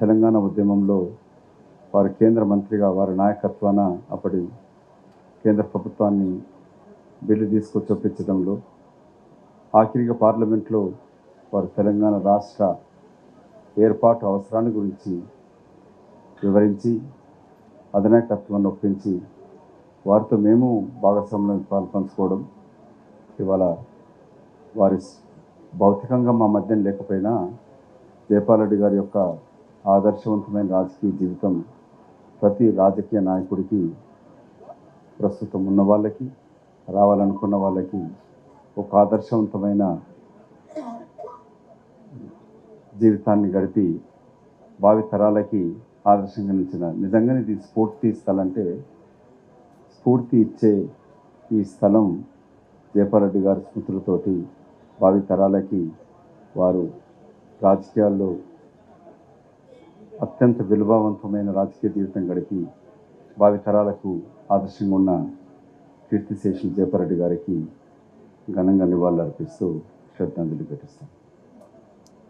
తెలంగాణ ఉద్యమంలో వారు కేంద్ర మంత్రిగా వారి నాయకత్వాన అప్పటి కేంద్ర ప్రభుత్వాన్ని బిల్లు తీసుకొచ్చి ఒప్పించడంలో ఆఖరిగా పార్లమెంట్లో వారు తెలంగాణ రాష్ట్ర ఏర్పాటు అవసరాన్ని గురించి వివరించి అధినాయకత్వాన్ని ఒప్పించి వారితో మేము భాగస్వామ్యం పాలు పంచుకోవడం ఇవాళ వారి భౌతికంగా మా మధ్య లేకపోయినా జయపాలరెడ్డి గారి యొక్క ఆదర్శవంతమైన రాజకీయ జీవితం ప్రతి రాజకీయ నాయకుడికి ప్రస్తుతం ఉన్న వాళ్ళకి రావాలనుకున్న వాళ్ళకి ఒక ఆదర్శవంతమైన జీవితాన్ని గడిపి భావి తరాలకి ఆదర్శంగా నిలిచిన నిజంగానే ఇది స్ఫూర్తి స్థలంటే స్ఫూర్తి ఇచ్చే ఈ స్థలం జయపారెడ్డి గారి స్మృతులతోటి భావి తరాలకి వారు రాజకీయాల్లో అత్యంత విలువవంతమైన రాజకీయ జీవితం గడిపి భావి తరాలకు ఆదర్శంగా ఉన్న కీర్తిశేషులు జయపరెడ్డి గారికి ఘనంగా నివాళులర్పిస్తూ శ్రద్ధాంజలి ఘటిస్తాం.